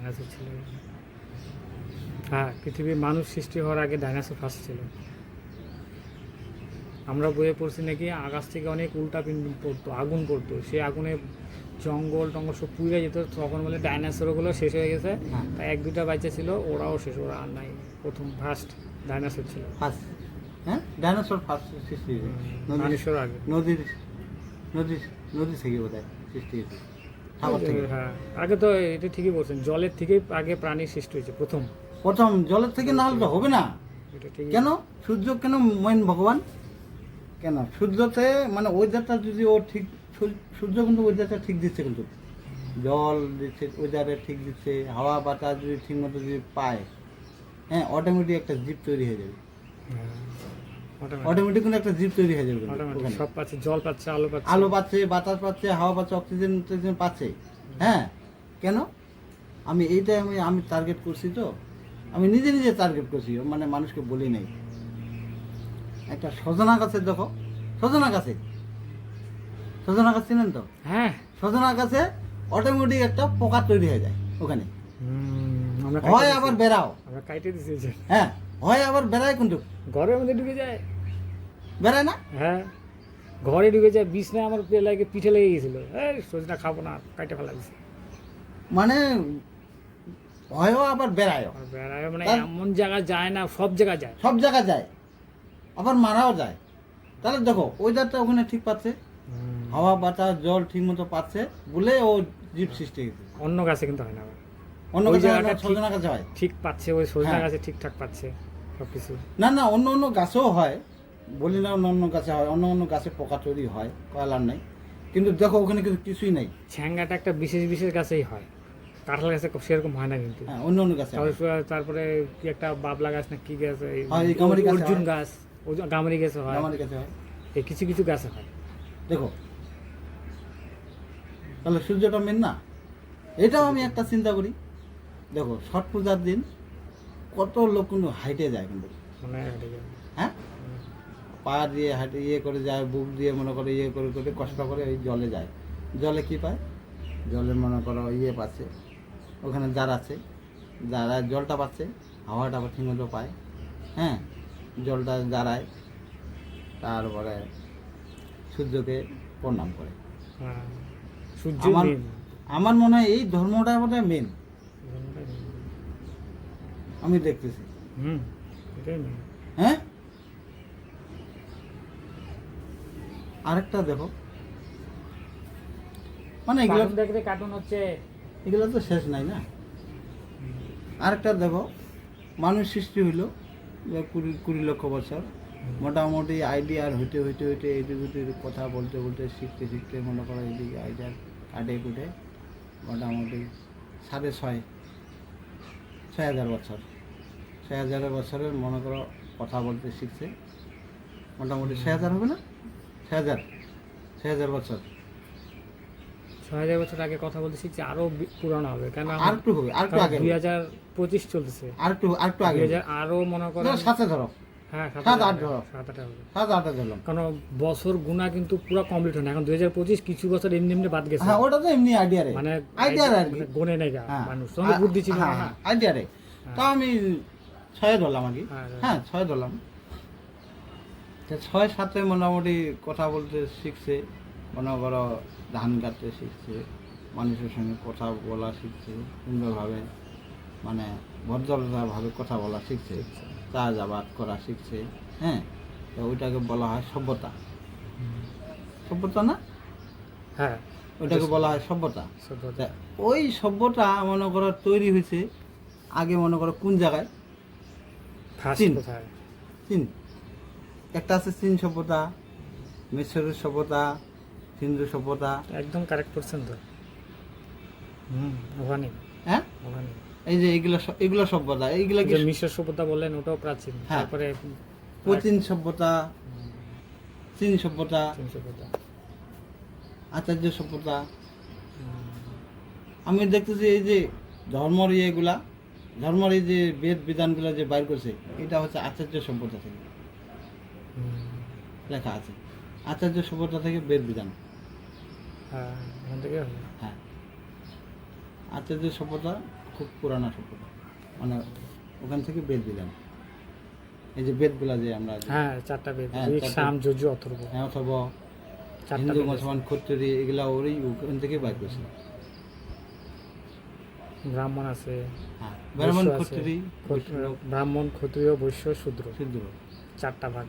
Dinosaur ছিল। হ্যাঁ পৃথিবীর মানুষ সৃষ্টি হওয়ার আগে ডাইনোসর ফার্স্ট ছিল। আমরা বইয়ে পড়ছি নাকি আকাশ থেকে অনেক উল্টা পিণ্ড পড়তো আগুন পড়তো। সেই আগুনে জঙ্গল টঙ্গল সব পুড়ে যেত তখন বলে ডাইনোসরগুলো শেষ হয়ে গেছে। হ্যাঁ। তা এক দুটা বাচ্চা ছিল ওরাও শেষ ওরা আর নাই। প্রথম ফার্স্ট ডাইনোসর ছিল। ফার্স্ট হ্যাঁ? ডাইনোসর ফার্স্ট সৃষ্টি হয়েছে। নদীর আগে। নদীর নদীর নদী থেকে বোধ হয় সৃষ্টি হয়েছে। সাগর থেকে। হ্যাঁ আগে তো এটা ঠিকই বলছেন জলের থেকেই আগে প্রাণী সৃষ্টি হয়েছে প্রথম। প্রথম জলের থেকে না হলে তো হবে না। কেন? সূর্য কেন মেন ভগবান? কেন? সূর্যতে মানে ওয়েদারটা যদি ও ঠিক সূর্য- কিন্তু ওয়েদারটা ঠিক দিচ্ছে কিন্তু। জল দিচ্ছে ওয়েদারে ঠিক দিচ্ছে হাওয়া বাতাস যদি ঠিক মতো যদি পায় হ্যাঁ অটোমেটিক একটা জিপ তৈরি হয়ে যাবে। অটোমেটিক কিন্তু একটা তৈরি হয়ে যাবে। সব পাচ্ছে জল পাচ্ছে আলো পাচ্ছে। আলো পাচ্ছে বাতাস পাচ্ছে হাওয়া পাচ্ছে অক্সিজেন টক্সিজেন পাচ্ছে। হ্যাঁ? কেন? আমি এইটাই আমি আমি টার্গেট করছি তো। আমি নিজে নিজে টার্গেট করছি মানে মানুষকে বলি নাই। একটা সজনা গাছের দেখো। সজনা গাছে। সজনা গাছ চিনেন তো? হ্যাঁ। সজনা গাছে অটোমেটিক একটা পোকা তৈরি হয়ে যায় ওখানে। হয় আবার। বেড়াও। আমরা কাইটে দিছি হ্যাঁ হয় আবার বেড়ায় কিন্তু। ঘরের মধ্যে ঢুকে যায়। বেড়ায় না? হ্যাঁ। ঘরে ঢুকে যায় বিছনায় আমার লাগে পিঠে লেগে গেছিল। এই সজনা খাব না কাইটে ফেলা দিছি। মানে হয়ও আবার বেড়ায়ও। বেড়ায় মানে এমন জায়গায় যায় না সব জায়গায় যায়। সব জায়গায় যায়। আবার মারাও যায়। তাহলে দেখো ওয়েদারটা ওখানে ঠিক পাচ্ছে। হাওয়া বাতাস জল ঠিক মতো পাচ্ছে বলে ও জীব সৃষ্টি অন্য গাছে কিন্তু হয় না অন্য গাছে হয় সজনা গাছে হয়। ঠিক পাচ্ছে ওই সজনা হ্যাঁ। গাছে ঠিকঠাক পাচ্ছে সব কিছু না না অন্য অন্য গাছেও হয়। বলি না অন্য অন্য গাছে হয় অন্য অন্য গাছে পোকা তৈরি হয় কয়লার নাই। কিন্তু দেখো ওখানে কিন্তু কিছুই নাই। ছ্যাঙ্গাটা একটা বিশেষ বিশেষ গাছেই হয়। কাঁঠাল গাছে সেরকম হয় না কিন্তু। হ্যাঁ অন্য অন্য গাছে তারপরে কি একটা বাবলা গাছ না কি গাছ এই হয়, গামারি গাছে অর্জুন হয়। গাছ গামারি গাছে হয়। এই কিছু কিছু গাছে হয়। দেখো তাহলে সূর্যটা মেন না? এটাও আমি একটা চিন্তা করি। দেখো ছট পূজার দিন কত লোক কিন্তু হাইটে যায় কিন্তু। মানে পা দিয়ে হাঁটে ইয়ে করে যায় বুক দিয়ে মনে করে ইয়ে করে করে কষ্ট করে ওই জলে যায়। জলে কি পায়? জলে মনে করো ইয়ে পাচ্ছে ওখানে যার আছে। যারা জলটা পাচ্ছে হাওয়াটা ঠিক মতো পায়। হ্যাঁ জলটা জারায় তারপরে সূর্যকে প্রণাম করে। হ্যাঁ। সূর্য আমার মনে। হয় এই ধর্মটা বোধ হয় মেন। আমি দেখতেছি। হুম হ্যাঁ? আরেকটা দেখো। মানে এগুলো দেখতে কার্টুন হচ্ছে। এগুলো তো শেষ নাই না? আরেকটা দেখো মানুষ সৃষ্টি হইল কুড়ি কুড়ি লক্ষ বছর। মোটামুটি আইডিয়ার হইতে হইতে হইতে এদিক ওদিক কথা বলতে বলতে শিখতে শিখতে মনে করো এদিকে আইডিয়ার কাটে কুটে মোটামুটি সাড়ে ছয় ছয় হাজার বছর। ছয় হাজার বছরের মনে করো কথা বলতে শিখছে। মোটামুটি ছয় হাজার হবে না? ছয় হাজার ছয় হাজার বছর। ছয় হাজার বছর আগে কথা বলতে শিখছি আরও পুরানো হবে। কেন আর একটু হবে আর একটু আগে দুই হাজার পঁচিশ চলতেছে। আর একটু আর একটু আগে দুই হবে। হাজার আরও মনে করেন সাথে ধরো। হ্যাঁ সাত সাত, আট ধরো। সাত আট হবে। সাত আটটা ধরলাম। কারণ বছর গুণা কিন্তু পুরো কমপ্লিট হয় না। এখন দুই হাজার পঁচিশ কিছু বছর এমনি এমনি বাদ গেছে। হ্যাঁ ওটা তো এমনি আইডিয়া রে। মানে আইডিয়া মানে নেই হ্যাঁ। মানুষ। বুদ্ধি ছিল না। হ্যাঁ, আইডিয়া রে। তা আমি ছয় ধরলাম আর কি। হ্যাঁ, হ্যাঁ ছয় ধরলাম। ছয় সাথে মোটামুটি কথা বলতে শিখছে। মনে করো ধান কাটতে শিখছে মানুষের সঙ্গে কথা বলা শিখছে সুন্দরভাবে মানে ভদ্রতাভাবে কথা বলা শিখছে চা যাবাদ করা শিখছে হ্যাঁ? তো ওইটাকে বলা হয় সভ্যতা। সভ্যতা না? হ্যাঁ। ওইটাকে বলা হয় সভ্যতা। সভ্যতা। ওই সভ্যতা মনে করো তৈরি হয়েছে আগে মনে করো কোন জায়গায়? চীন। চীন। একটা আছে চীন সভ্যতা মিশরের সভ্যতা সিন্ধু সভ্যতা। একদম কারেক্ট করছেন তো? হুম। ওখানে। হ্যাঁ? ওখানে। এই যে এগুলো এগুলো সভ্যতা এইগুলো কি মিশর সভ্যতা বললেন ওটাও প্রাচীন। হ্যাঁ। তারপরে প্রাচীন সভ্যতা চীন সভ্যতা। চীন সভ্যতা। আচার্য সভ্যতা। আমি দেখতেছি এই যে ধর্মর ইয়েগুলা ধর্মর এই যে বেদ বিধানগুলো যে বাইর করছে এটা হচ্ছে আচার্য সভ্যতা থেকে। লেখা আছে। আচার্য সভ্যতা থেকে বেদ বিধান। হ্যাঁ থেকে হ্যাঁ। আচার্য সভ্যতা খুব পুরানা সভ্যতা মানে ওখান থেকে বেদ দিলাম এই যে বেদগুলা যে আমরা হ্যাঁ চারটা বেদ। হ্যাঁ, সাম যজু অথর্ব। হ্যাঁ অথবা হিন্দু মুসলমান ক্ষত্রিয় এগুলা ওরই ওখান থেকে বাইর করছিল ব্রাহ্মণ আছে। হ্যাঁ ব্রাহ্মণ ক্ষত্রিয়- ব্রাহ্মণ ক্ষত্রিয় বৈশ্য শূদ্র। সিদ্ধ চারটা ভাগ।